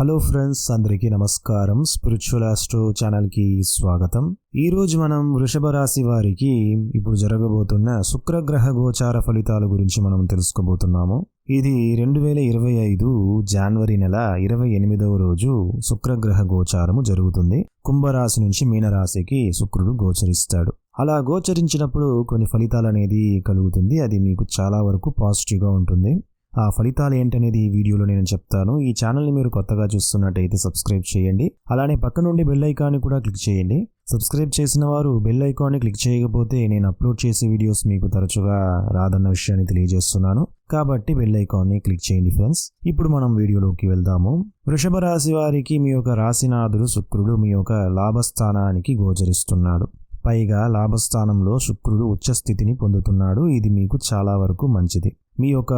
Hello friends అందరికీ నమస్కారం. Spiritual astro ఛానల్కి స్వాగతం. ఈ రోజు మనం వృషభ రాశి వారికి ఇప్పుడు జరగబోతున్న శుక్రగ్రహ గోచార ఫలితాల గురించి మనం తెలుసుకోబోతున్నాము. ఇది రెండు వేల ఇరవై ఐదు జనవరి నెల ఇరవై ఎనిమిదవ రోజు శుక్రగ్రహ గోచారము జరుగుతుంది. కుంభరాశి నుంచి మీనరాశికి శుక్రుడు గోచరిస్తాడు. అలా గోచరించినప్పుడు కొన్ని ఫలితాలు అనేది కలుగుతుంది. అది మీకు చాలా వరకు పాజిటివ్గా ఉంటుంది. ఆ ఫలితాలు ఏంటనేది ఈ వీడియోలో నేను చెప్తాను. ఈ ఛానల్ని మీరు కొత్తగా చూస్తున్నట్టయితే సబ్స్క్రైబ్ చేయండి. అలానే పక్క నుండి బెల్ ఐకాన్ని కూడా క్లిక్ చేయండి. సబ్స్క్రైబ్ చేసిన వారు బెల్ ఐకాన్ని క్లిక్ చేయకపోతే నేను అప్లోడ్ చేసే వీడియోస్ మీకు తరచుగా రాదన్న విషయాన్ని తెలియజేస్తున్నాను. కాబట్టి బెల్ ఐకాన్ని క్లిక్ చేయండి ఫ్రెండ్స్. ఇప్పుడు మనం వీడియోలోకి వెళ్దాము. వృషభ రాశి వారికి మీ యొక్క రాశినాథుడు శుక్రుడు మీ యొక్క లాభస్థానానికి గోచరిస్తున్నాడు. పైగా లాభస్థానంలో శుక్రుడు ఉచ్చస్థితిని పొందుతున్నాడు. ఇది మీకు చాలా వరకు మంచిది. మీ యొక్క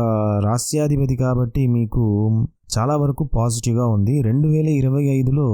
రాష్ట్రాధిపతి కాబట్టి మీకు చాలా వరకు పాజిటివ్గా ఉంది. రెండు వేల ఇరవై ఐదులో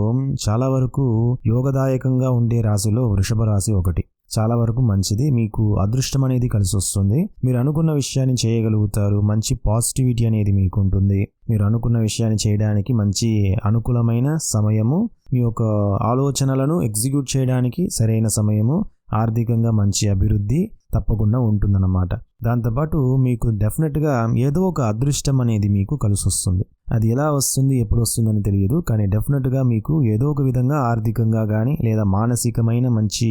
చాలా వరకు యోగదాయకంగా ఉండే రాశిలో వృషభ రాశి ఒకటి. చాలా వరకు మంచిది. మీకు అదృష్టం అనేది కలిసి వస్తుంది. మీరు అనుకున్న విషయాన్ని చేయగలుగుతారు. మంచి పాజిటివిటీ అనేది మీకు ఉంటుంది. మీరు అనుకున్న విషయాన్ని చేయడానికి మంచి అనుకూలమైన సమయము మీ యొక్క ఆలోచనలను ఎగ్జిక్యూట్ చేయడానికి సరైన సమయము ఆర్థికంగా మంచి అభివృద్ధి తప్పకుండా ఉంటుందన్నమాట. దాంతోపాటు మీకు డెఫినెట్గా ఏదో ఒక అదృష్టం అనేది మీకు కలిసి వస్తుంది అది ఎలా వస్తుంది ఎప్పుడు వస్తుందని తెలియదు కానీ డెఫినెట్గా మీకు ఏదో ఒక విధంగా ఆర్థికంగా కానీ లేదా మానసికమైన మంచి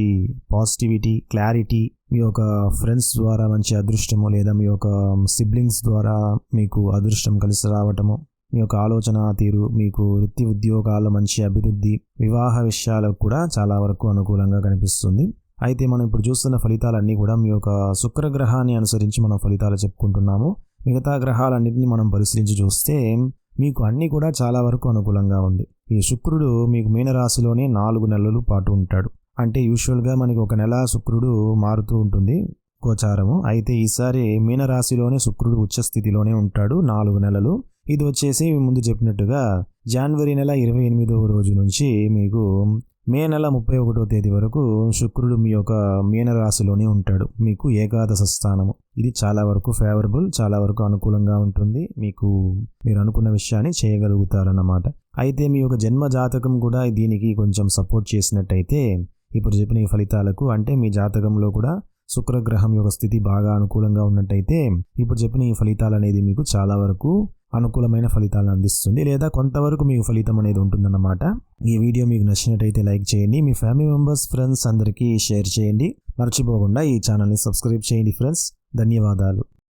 పాజిటివిటీ క్లారిటీ మీ యొక్క ఫ్రెండ్స్ ద్వారా మంచి అదృష్టము లేదా మీ యొక్క సిబ్లింగ్స్ ద్వారా మీకు అదృష్టం కలిసి రావటము మీ యొక్క ఆలోచన తీరు మీకు వృత్తి ఉద్యోగాల మంచి అభివృద్ధి వివాహ విషయాలకు కూడా చాలా వరకు అనుకూలంగా కనిపిస్తుంది. అయితే మనం ఇప్పుడు చూస్తున్న ఫలితాలన్నీ కూడా మీ యొక్క శుక్రగ్రహాన్ని అనుసరించి మనం ఫలితాలు చెప్పుకుంటున్నాము. మిగతా గ్రహాలన్నింటినీ మనం పరిశీలించి చూస్తే మీకు అన్నీ కూడా చాలా వరకు అనుకూలంగా ఉంది. ఈ శుక్రుడు మీకు మీనరాశిలోనే నాలుగు నెలల పాటు ఉంటాడు. అంటే యూజువల్గా మనకి ఒక నెల శుక్రుడు మారుతూ ఉంటుంది గోచారము. అయితే ఈసారి మీనరాశిలోనే శుక్రుడు ఉచ్చ స్థితిలోనే ఉంటాడు నాలుగు నెలలు. ఇది వచ్చేసి ముందు చెప్పినట్టుగా జనవరి నెల ఇరవై ఎనిమిదవ రోజు నుంచి మీకు మే నెల ముప్పై ఒకటో తేదీ వరకు శుక్రుడు మీ యొక్క మీనరాశిలోనే ఉంటాడు. మీకు ఏకాదశ స్థానము. ఇది చాలా వరకు ఫేవరబుల్ చాలా వరకు అనుకూలంగా ఉంటుంది. మీకు మీరు అనుకున్న విషయాన్ని చేయగలుగుతారన్నమాట. అయితే మీ యొక్క జన్మ జాతకం కూడా దీనికి కొంచెం సపోర్ట్ చేసినట్టయితే ఇప్పుడు చెప్పిన ఈ ఫలితాలకు అంటే మీ జాతకంలో కూడా శుక్రగ్రహం యొక్క స్థితి బాగా అనుకూలంగా ఉన్నట్టయితే ఇప్పుడు చెప్పిన ఈ ఫలితాలు అనేది మీకు చాలా వరకు అనుకూలమైన ఫలితాలను అందిస్తుంది లేదా కొంతవరకు మీకు ఫలితం అనేది ఉంటుందన్నమాట. ఈ వీడియో మీకు నచ్చినట్టయితే లైక్ చేయండి మీ ఫ్యామిలీ మెంబర్స్ ఫ్రెండ్స్ అందరికీ షేర్ చేయండి. మర్చిపోకుండా ఈ ఛానల్ని సబ్స్క్రైబ్ చేయండి ఫ్రెండ్స్. ధన్యవాదాలు.